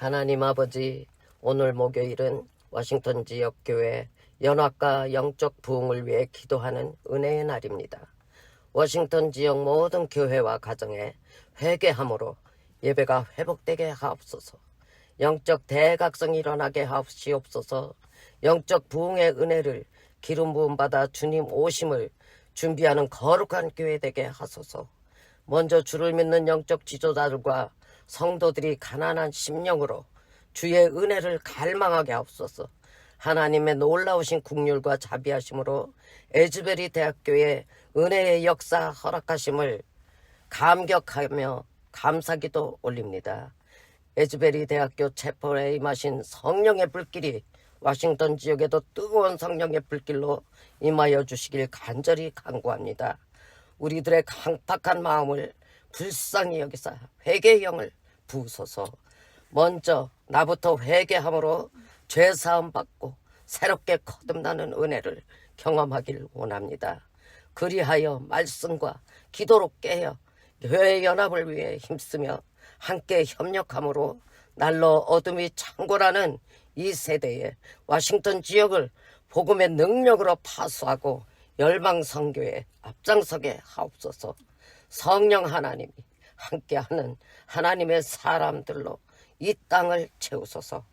하나님 아버지, 오늘 목요일은 워싱턴 지역 교회 연합과 영적 부흥을 위해 기도하는 은혜의 날입니다. 워싱턴 지역 모든 교회와 가정에 회개함으로 예배가 회복되게 하옵소서. 영적 대각성이 일어나게 하옵시옵소서. 영적 부흥의 은혜를 기름 부음 받아 주님 오심을 준비하는 거룩한 교회 되게 하소서. 먼저 주를 믿는 영적 지도자들과 성도들이 가난한 심령으로 주의 은혜를 갈망하게 하옵소서. 하나님의 놀라우신 국률과 자비하심으로 에즈베리 대학교의 은혜의 역사 허락하심을 감격하며 감사기도 올립니다. 에즈베리 대학교 체포에 임하신 성령의 불길이 워싱턴 지역에도 뜨거운 성령의 불길로 임하여 주시길 간절히 간구합니다. 우리들의 강팍한 마음을 불쌍히 여기사 회개의 영을 부으소서. 먼저 나부터 회개함으로 죄 사함 받고 새롭게 거듭나는 은혜를 경험하길 원합니다. 그리하여 말씀과 기도로 깨어 교회 연합을 위해 힘쓰며 함께 협력함으로 날로 어둠이 창고라는 이 세대에 워싱턴 지역을 복음의 능력으로 파수하고 열방 선교에 앞장서게 하옵소서. 성령 하나님이 함께하는 하나님의 사람들로 이 땅을 채우소서.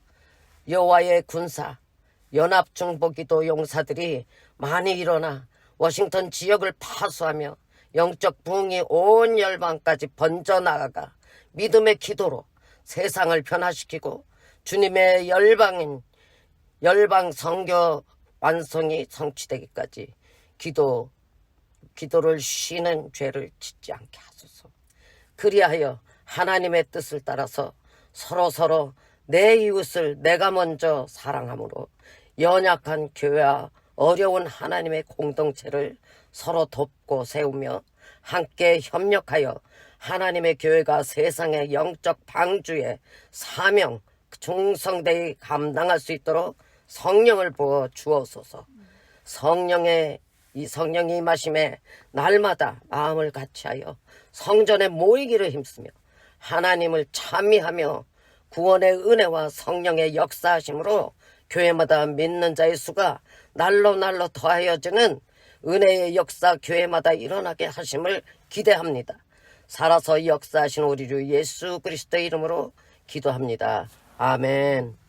여호와의 군사 연합 중보기도 용사들이 많이 일어나 워싱턴 지역을 파수하며 영적 부흥이 온 열방까지 번져 나아가 믿음의 기도로 세상을 변화시키고 주님의 열방인 열방 성교 완성이 성취되기까지 기도 기도를 쉬는 죄를 짓지 않게 하소서. 그리하여 하나님의 뜻을 따라서 서로 서로 내 이웃을 내가 먼저 사랑함으로 연약한 교회와 어려운 하나님의 공동체를 서로 돕고 세우며 함께 협력하여 하나님의 교회가 세상의 영적 방주의 사명 중성대히 감당할 수 있도록 성령을 부어 주옵소서. 성령의 이 성령이 임하심에 날마다 마음을 같이하여 성전에 모이기를 힘쓰며 하나님을 찬미하며 구원의 은혜와 성령의 역사하심으로 교회마다 믿는 자의 수가 날로 날로 더하여지는 은혜의 역사 교회마다 일어나게 하심을 기대합니다. 살아서 역사하신 우리 주 예수 그리스도의 이름으로 기도합니다. 아멘.